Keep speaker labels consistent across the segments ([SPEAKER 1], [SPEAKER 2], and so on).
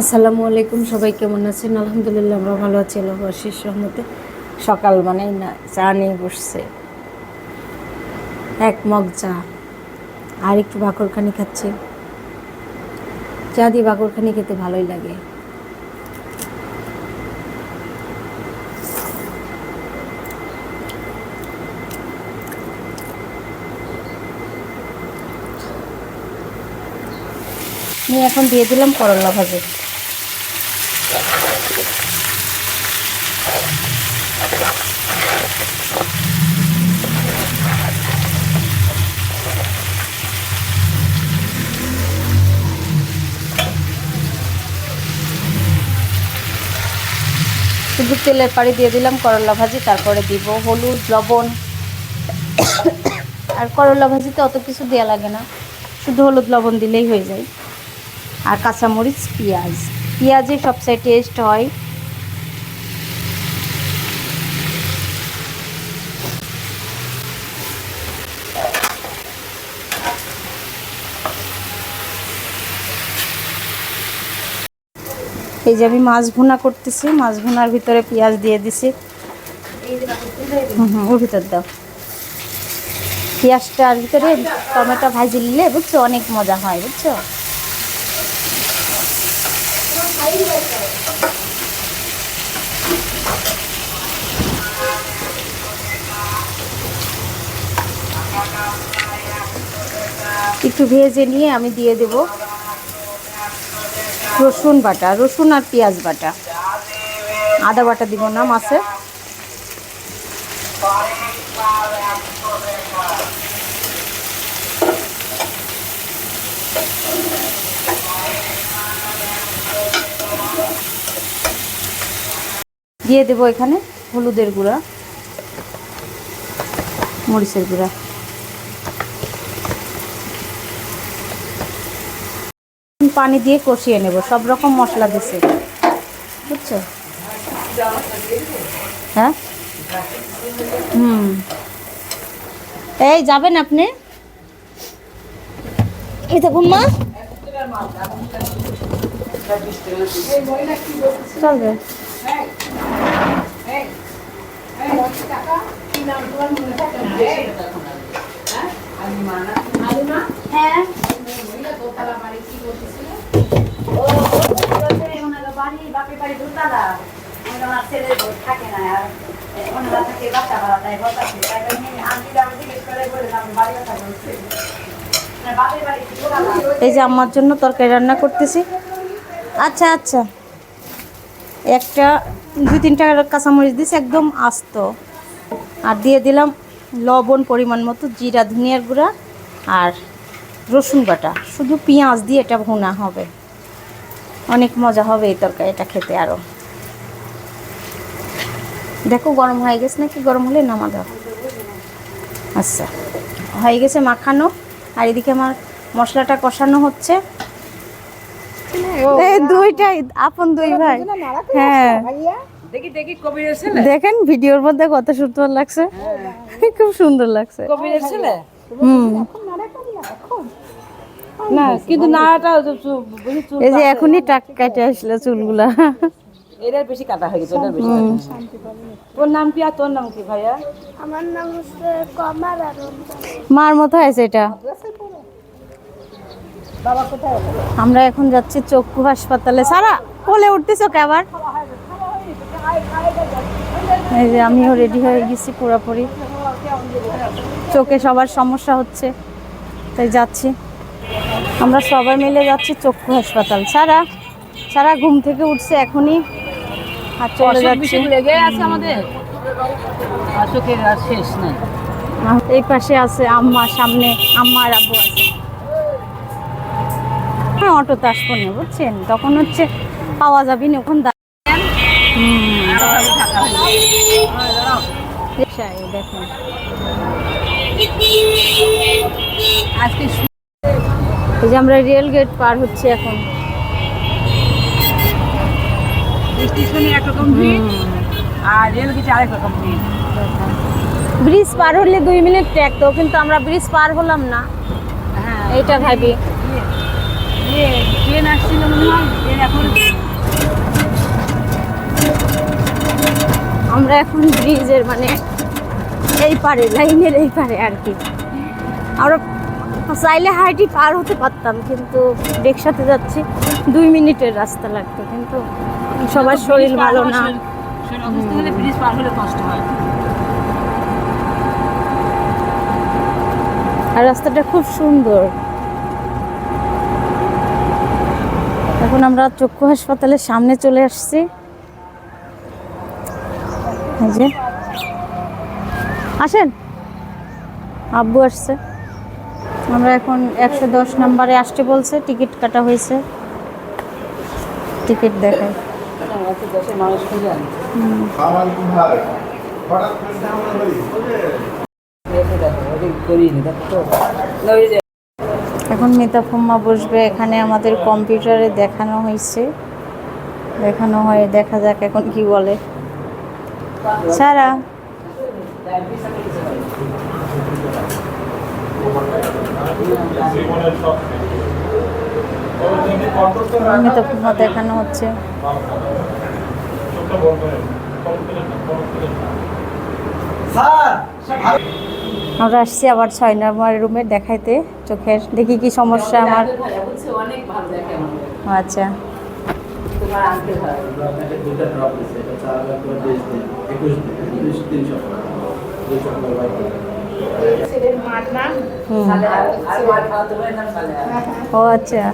[SPEAKER 1] আসসালামু আলাইকুম, সবাই কেমন আছেন? আলহামদুলিল্লাহ, আমরা ভালো আছি আল্লাহ আশিস সকাল মানেই না, চা নিয়ে বসছে। এক মগ চা। আর একটু বাকরখানি খাচ্ছে। চা দিয়ে বাকরখানি খেতে ভালোই লাগে। নিয়ে এখন দিয়ে দিলাম করলা ভাজি। শুধু তেলের পাড়ি দিয়ে দিলাম করলা ভাজি, তারপরে দিব হলুদ, লবণ। আর করলা ভাজিতে অত কিছু দেওয়া লাগে না। শুধু হলুদ, লবণ দিলেই হয়ে যায়। আর কাঁচামরিচ, পেঁয়াজ। পেঁয়াজে সবচেয়ে টেস্ট হয়। এই যে আমি মাছ ভুনা করতেছি, মাছ ভুনার ভিতরে পেঁয়াজ দিয়ে দিছি। হুম, ওর ভিতর দাও। পেঁয়াজটার ভিতরে টমেটো ভাজি নিলে বুঝছ, অনেক মজা হয়, বুঝছ? একটু ভেজে নিয়ে আমি দিয়ে দেব। রসুন বাটা, রসুন আর পেঁয়াজ বাটা। আদা বাটা দিব না মাছে দিয়ে দেব এখানে হলুদের গুঁড়া, মরিচের গুঁড়া। পানি দিয়ে কষিয়ে নেব, সব রকম মশলা দিছে। বুঝছ? হ্যাঁ? হুম। এই, যাবেন আপনি? এই মা। চলবে। হ্যাঁ? এই যে আমার জন্য তরকারি রান্না করতেছি। আচ্ছা আচ্ছা। একটা দুই তিনটা কাঁচামরিচ দিছি একদম আস্ত। আর দিয়ে দিলাম লবণ পরিমাণ মতো জিরা ধনিয়ার গুঁড়া আর রসুন বাটা। শুধু পেঁয়াজ দিয়ে এটা ভুনা হবে। অনেক মজা হবে এই তরকারি এটা খেতে আরও দেখো গরম হয়ে গেছে নাকি? গরম হলে নামা দাও। আচ্ছা হয়ে গেছে মাখানো। আর এদিকে আমার মশলাটা কষানো হচ্ছে। এই দুইটাই আপন দুই ভাই। হ্যাঁ। দেখেন ভিডিওর মধ্যে কত সুন্দর লাগছে। খুব সুন্দর লাগছে। হুম।
[SPEAKER 2] না কিন্তু চুল
[SPEAKER 1] এই যে এখনই টাক কাটে আসলো চুলগুলা।
[SPEAKER 2] এটার বেশি কাটা হয়ে গেছে বেশি তোর নাম কি আর তোর নাম কি ভাইয়া?
[SPEAKER 3] আমার নাম হচ্ছে কমার আর
[SPEAKER 1] মার মতো হয়েছে এটা। আমরা এখন যাচ্ছি চক্ষু হাসপাতালে। সারা কোলে উঠতেছো কে আবার? এই যে আমিও রেডি হয়ে গেছি পুরোপুরি। চোখে সবার সমস্যা হচ্ছে। তাই যাচ্ছি। আমরা সবাই মিলে যাচ্ছি চক্ষু হাসপাতাল। সারা সারা ঘুম থেকে উঠছে এখনই আর চলে যাচ্ছি।
[SPEAKER 2] লেগে আছে আমাদের? অসুখের আর শেষ নাই।
[SPEAKER 1] এই পাশে আছে আম্মা সামনে আম্মা আর আব্বু আছে। হ্যাঁ অটোতে আসব না বুঝছেন? তখন হচ্ছে পাওয়া যাবে না ওখান দেখুন। এই যে আমরা রেল গেট পার হচ্ছে এখন।
[SPEAKER 2] আর
[SPEAKER 1] ব্রিজ পার হলে দুই মিনিট তো কিন্তু আমরা ব্রিজ পার হলাম না। এইটা ভাবি।
[SPEAKER 2] এখন
[SPEAKER 1] আমরা এখন ব্রিজের মানে এই পারে লাইনের এই পারে আর কি। আমরা চাইলে হাইটি পার হতে পারতাম কিন্তু রিক্সাতে যাচ্ছি দুই মিনিটের রাস্তা লাগতো কিন্তু সবার শরীর ভালো না। আর রাস্তাটা খুব সুন্দর। এখন আমরা চক্ষু হাসপাতালের সামনে চলে আসছি। আসেন। আব্বু আসছে। আমরা এখন একশো দশ নম্বরে আসতে বলছে, টিকিট কাটা হয়েছে। টিকিট দেখাই এখন মিতা ফুম্মা বসবে, এখানে আমাদের কম্পিউটারে দেখানো হয়েছে। দেখানো হয়, দেখা যাক এখন কি বলে। সারা। মিতা ফুম্মা দেখানো হচ্ছে। আমরা আসছি আবার ছয় নম্বর রুমে দেখাইতে চোখের। দেখি কি সমস্যা আমার। আচ্ছা।
[SPEAKER 2] নাম সালে
[SPEAKER 1] ও আচ্ছা।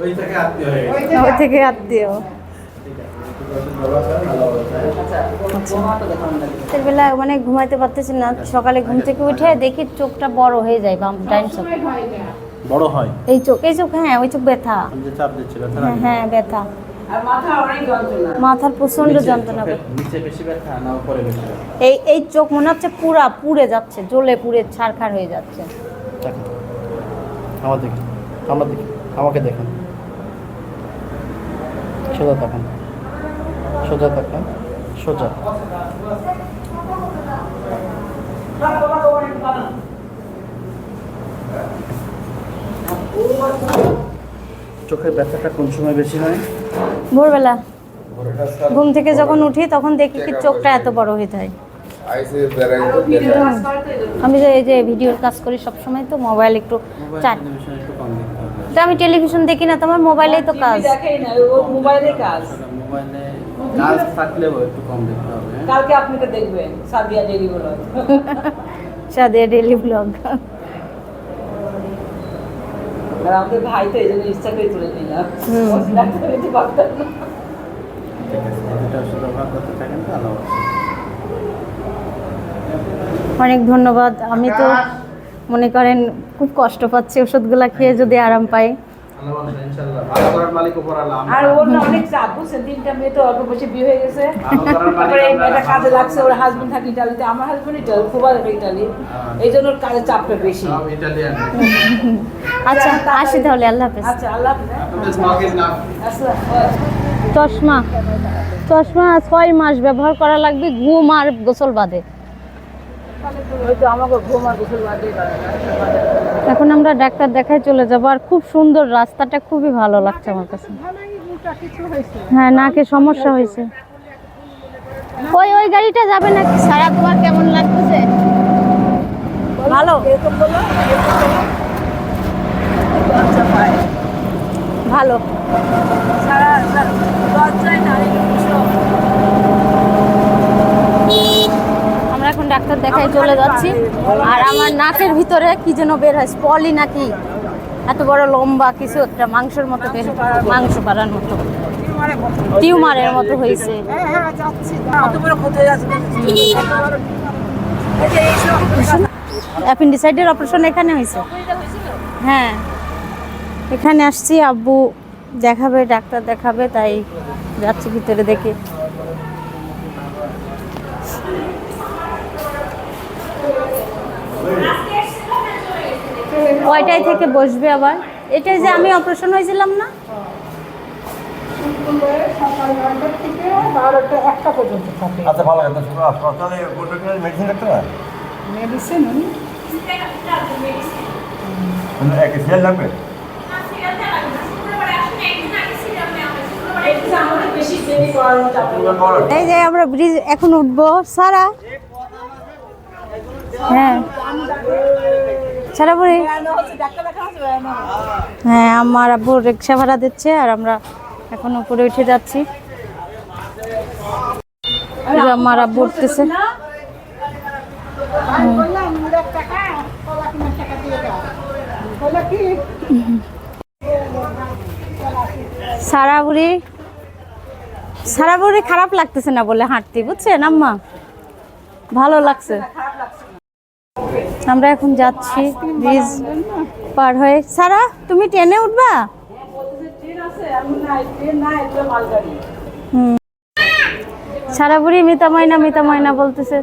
[SPEAKER 4] ওই থেকে আত্মীয় হয়ে
[SPEAKER 2] আচ্ছা লাগে
[SPEAKER 1] বেলা মানে ঘুমাইতে পারতেছি না সকালে ঘুম থেকে উঠে দেখি চোখটা বড় হয়ে যায় বাম ডাইন চোখ।
[SPEAKER 4] বড় হয়?
[SPEAKER 1] এই চোখ এই চোখ হ্যাঁ ওই চোখ ব্যথা। হ্যাঁ হ্যাঁ ব্যথা। মাথার
[SPEAKER 4] প্রচণ্ড
[SPEAKER 1] যন্ত্রণা। এই এই চোখ মনে হচ্ছে পুরা পুড়ে যাচ্ছে জ্বলে পুড়ে ছারখার হয়ে যাচ্ছে।
[SPEAKER 4] আমার দেখি আমার দেখি আমাকে দেখেন। সোজা তাকান সোজা তাকান সোজা। চোখের ব্যথাটা কোন সময় বেশি হয়?
[SPEAKER 1] ভোরবেলা। ঘুম থেকে যখন উঠি তখন দেখি কি চোখটা এত বড় হয়ে যায়। আমি যে এই যে ভিডিওর কাজ করি সব সময় তো মোবাইল একটু চার
[SPEAKER 4] টেলিভিশন একটু কম দেখতে হবে।
[SPEAKER 1] তো আমি টেলিভিশন দেখি না তোমার মোবাইলেই তো কাজ।
[SPEAKER 2] দেখেই না ও মোবাইলে কাজ।
[SPEAKER 4] মোবাইলে কাজ থাকলেও একটু কম দেখতে হবে হ্যাঁ?
[SPEAKER 2] কালকে আপনি তো দেখবেন সাদিয়া ডেলি বলো
[SPEAKER 1] সাদিয়া ডেলি ব্লগ।
[SPEAKER 2] আর আমাদের ভাই তো এই জন্য ইচ্ছা করে তুলে নিলাম ডাক্তার পারতাম না।
[SPEAKER 1] অনেক ধন্যবাদ। আমি তো মনে করেন খুব কষ্ট পাচ্ছি ওষুধগুলা খেয়ে যদি আরাম পাই।
[SPEAKER 2] আর ওর না অনেক চাপ বুঝছেন? তিনটা মেয়ে তো অল্প বসে বিয়ে হয়ে গেছে। তারপরে এই মেয়েটা কাজে লাগছে ওর হাজবেন্ড থাকে ইটালিতে আমার হাজবেন্ড ইটালি খুব ভালো ইটালি এই জন্য ওর কাজের চাপটা বেশি।
[SPEAKER 1] আচ্ছা আসি তাহলে আল্লাহ হাফেজ।
[SPEAKER 2] আচ্ছা আল্লাহ হাফেজ, হ্যাঁ?
[SPEAKER 1] চশমা। চশমা ছয় মাস ব্যবহার করা লাগবে ঘুম আর গোসল বাদে
[SPEAKER 2] ওই তো আমাকে ঘুম আর গোসল বাদে
[SPEAKER 1] এখন আমরা ডাক্তার দেখাই চলে যাব আর খুব সুন্দর রাস্তাটা খুবই ভালো লাগছে আমার কাছে। হ্যাঁ নাকে সমস্যা হয়েছে। ওই ওই গাড়িটা যাবে নাকি? সারা তোমার কেমন লাগতেছে? ভালো। ভালো।
[SPEAKER 2] সারা লজ্জায়
[SPEAKER 1] আমরা এখন ডাক্তার দেখাই চলে যাচ্ছি। আর আমার নাকের ভিতরে কি যেন বের হয়, স্পলি নাকি? এত বড় লম্বা কিছু একটা মাংসের মতো বের মাংস পাড়ার মতো। টিউমারের মতো হয়েছে।
[SPEAKER 2] হয়ে
[SPEAKER 1] অ্যাপেন্ডিসাইডের অপারেশন এখানে হয়েছে? হ্যাঁ। এখানে আসছি, আব্বু দেখাবে, ডাক্তার দেখাবে, তাই যাচ্ছি ভিতরে দেখি। কয়টায় থেকে বসবে আবার? এটাই যে আমি অপারেশন হয়েছিলাম না?
[SPEAKER 5] আচ্ছা ভালো কথা শুনো হাসপাতালে গোটা করে মেডিসিন রাখতে না? মেডিসিন এক সিরিয়াল লাগবে
[SPEAKER 2] আমাদের বেশি চিনি করানো চাপটা
[SPEAKER 1] এই যে আমরা ব্রিজ এখন উঠবো। সারা? হ্যাঁ। সারা হ্যাঁ আমার আব্বু রিক্সা ভাড়া দিচ্ছে আর আমরা এখন উপরে উঠে যাচ্ছি। আমার আব্বু উঠতেছে। সারা বুড়ি সারা খারাপ লাগতেছে না বলে হাঁটতে, বুঝছেন আম্মা? ভালো লাগছে। আমরা এখন যাচ্ছি ব্রিজ পার হয়ে। সারা, তুমি ট্রেনে উঠবা? সারা বুড়ি মিতা ময়না মিতা ময়না বলতেছে।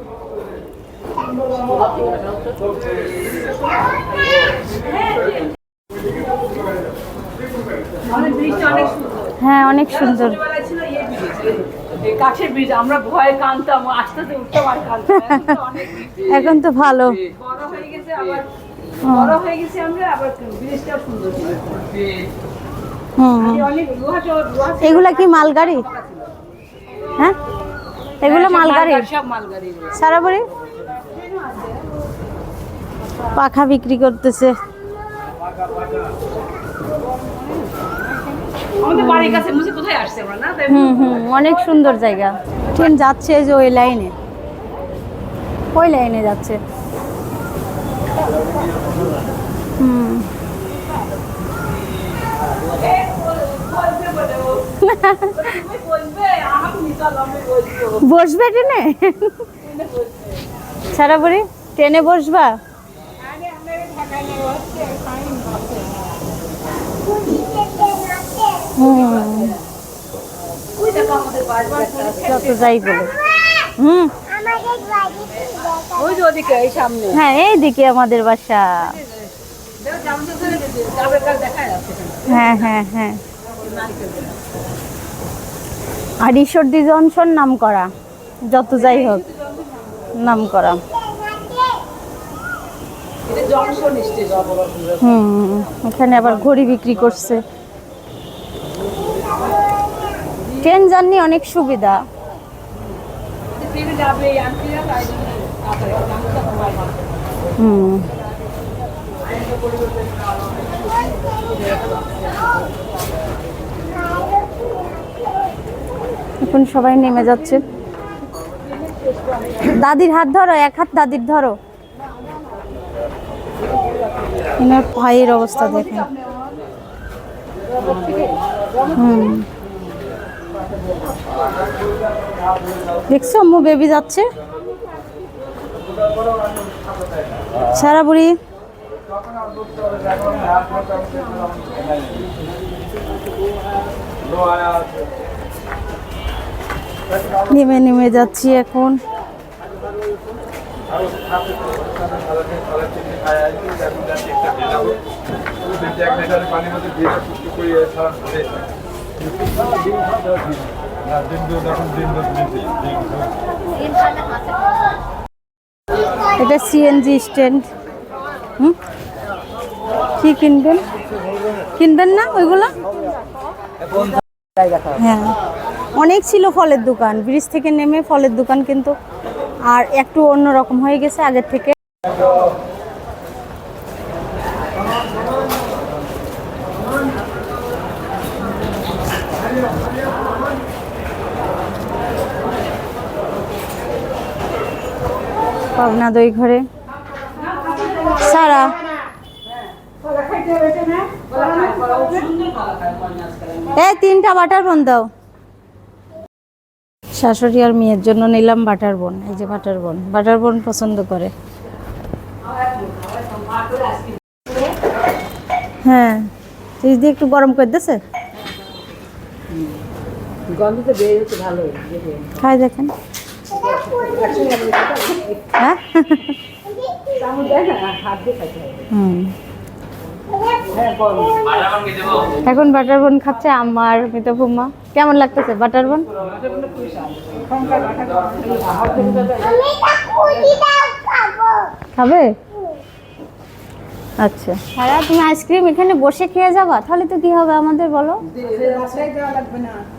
[SPEAKER 1] হ্যাঁ অনেক সুন্দর
[SPEAKER 2] ছোটবেলায় ছিল এই ব্রিজ এই কাঠের ব্রিজ আমরা ভয়ে কানতাম আস্তে উঠতাম আর কানতাম এখন তো
[SPEAKER 1] ভালো।
[SPEAKER 2] বড় হয়ে গেছে আবার বড় হয়ে গেছে আমরা আবার ব্রিজটাও সুন্দর।
[SPEAKER 1] এগুলা কি মালগাড়ি? হ্যাঁ? এগুলো
[SPEAKER 2] সব
[SPEAKER 1] মালগাড়ি?
[SPEAKER 2] সব মালগাড়ি এগুলো।
[SPEAKER 1] সারা বুড়ি পাখা বিক্রি করতেছে।
[SPEAKER 2] আমাদের বাড়ির কাছে মুছে কোথায় আসছে আমরা না?
[SPEAKER 1] হুম হুম অনেক সুন্দর জায়গা। ট্রেন যাচ্ছে যে ওই লাইনে। ওই লাইনে যাচ্ছে। হুম। বসবে ট্রেনে? সারা বুড়ি ট্রেনে বসবা হুম
[SPEAKER 2] ওই দেখো আমাদের বাড়ির একটা
[SPEAKER 1] যত যাই বলো। হুম। হ্যাঁ এইদিকে আমাদের বাসা। হ্যাঁ হ্যাঁ হ্যাঁ। আর ঈশ্বরদী জনসন নাম করা যত যাই হোক নাম করা হুম এখানে আবার ঘড়ি বিক্রি করছে। ট্রেন জার্নি অনেক সুবিধা। হুম। এখন সবাই নেমে যাচ্ছে। দাদির হাত ধরো, এক হাত দাদির ধরো। এনার পায়ের অবস্থা দেখেন। হুম। দেখছ আম্মু বেবি যাচ্ছে। সারা বুড়ি। নেমে নেমে যাচ্ছি এখন। এটা সিএনজি স্ট্যান্ড হুম? কি কিনবেন? কিনবেন না ওইগুলো? হ্যাঁ। অনেক ছিল ফলের দোকান। ব্রিজ থেকে নেমে ফলের দোকান কিন্তু আর একটু অন্যরকম হয়ে গেছে আগের থেকে। পাবনা দই ঘরে। সারা। এই তিনটা বাটার বোন দাও। শাশুড়ি আর মেয়ের জন্য নিলাম বাটার বোন এই যে বাটার বোন। বাটার বোন পছন্দ করে। হ্যাঁ তুই দিয়ে একটু গরম করে
[SPEAKER 2] ভালো
[SPEAKER 1] খাই দেখেন। হ্যাঁ?
[SPEAKER 2] হ্যাঁ
[SPEAKER 1] এখন বাটার বোন খাচ্ছে আমার মিতা ফুম্মা। কেমন লাগতেছে বাটার বোন?
[SPEAKER 3] আমি তা খুঁজি দাও খাব?
[SPEAKER 1] খাবে আচ্ছা। সারা তুমি আইসক্রিম এখানে বসে খেয়ে যাবা? তাহলে তো কি হবে আমাদের বলো?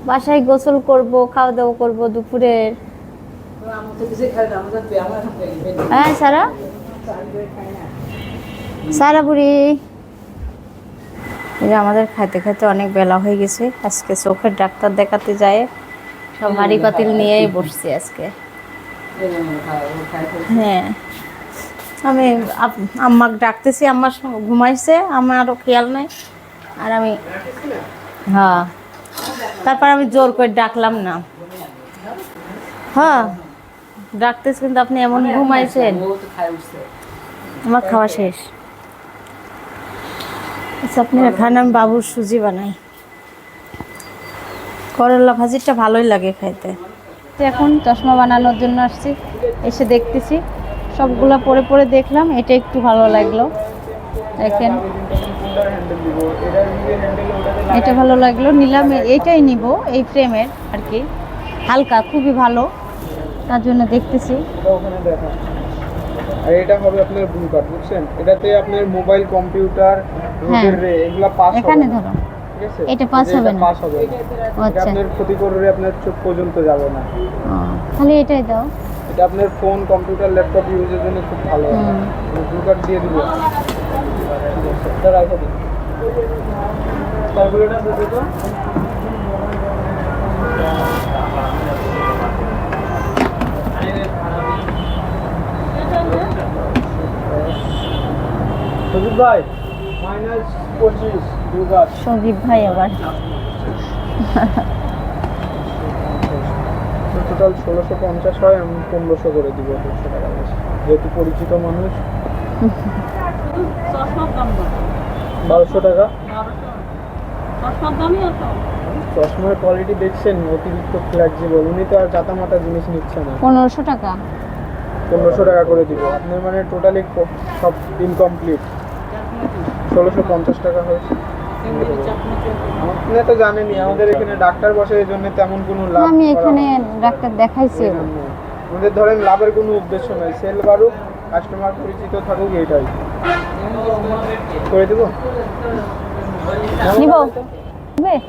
[SPEAKER 1] বাসায় গোসল করব খাওয়া দাওয়া করব দুপুরের। হ্যাঁ সারা? সারা বুড়ি। এই আমাদের খাইতে খাইতে অনেক বেলা হয়ে গেছে। আজকে চোখের ডাক্তার দেখাতে যায় সব হাঁড়ি পাতিল নিয়েই বসছি আজকে। হ্যাঁ। আমি আম্মাকে ডাকতেছি আম্মার ঘুমাইছে আমারও খেয়াল নাই। আর আমি হ্যাঁ। তারপর আমি জোর করে ডাকলাম না। হ্যাঁ। ডাকতেছি কিন্তু আপনি এমন ঘুমাইছেন। আমার খাওয়া শেষ। আচ্ছা আপনি খান আমি বাবুর সুজি বানাই। করলা ভাজিটা ভালোই লাগে খাইতে। এখন চশমা বানানোর জন্য আসছি। এসে দেখতেছি। সবগুলা পরে পরে দেখলাম এটা একটু ভালো লাগল। দেখেন। এটা ভালো লাগল। নিলাম এইটাই নিব এই ফ্রেমের আর কি। হালকা খুবই ভালো। তার জন্য দেখতেছি।
[SPEAKER 6] এটা ওখানে দেখা আর এটা হবে আপনার ব্লু কার্ড বুঝছেন? এটাতে আপনার মোবাইল কম্পিউটার রোডের রে এগুলা পাস।
[SPEAKER 1] এখানে ধরো। এটা pass হবে না?
[SPEAKER 6] পাস হবে
[SPEAKER 1] আচ্ছা।
[SPEAKER 6] আপনার ক্ষতি করবে আপনার চোখ পর্যন্ত যাবে না।
[SPEAKER 1] তাহলে এটাই দাও।
[SPEAKER 6] এটা আপনার ফোন কম্পিউটার ল্যাপটপ ইউজের জন্য খুব ভালো। ব্লু কার্ড দিয়ে দিব। এটা রাখো দিন ক্যালকুলেটর দিতে তো। সুজিত ভাই মাইনাস পঁচিশ
[SPEAKER 1] সজীব ভাই আবার।
[SPEAKER 6] টোটাল ষোলোশো পঞ্চাশ হয় আমি পনেরোশো করে দিব দেড়শো টাকা যেহেতু পরিচিত মানুষ। বারোশো টাকা।
[SPEAKER 2] চশমার
[SPEAKER 6] কোয়ালিটি দেখছেন অতিরিক্ত ফ্লেক্সিবল উনি তো আর জাতামাতা জিনিস নিচ্ছে না।
[SPEAKER 1] পনেরোশো টাকা।
[SPEAKER 6] পনেরোশো টাকা করে দিব। আপনার মানে টোটালি সব ইনকমপ্লিট ষোলোশো পঞ্চাশ টাকা হয়েছে। আপনি তো জানেনই আমাদের এখানে ডাক্তার বসে এই জন্য তেমন কোনো লাভ
[SPEAKER 1] আমি এখানে ডাক্তার দেখাইছি।
[SPEAKER 6] আমাদের ধরেন লাভের কোনো উদ্দেশ্য নাই। সেল বাড়ুক কাস্টমার পরিচিত থাকুক এটাই করে দেবো?
[SPEAKER 1] নিব? নিবে?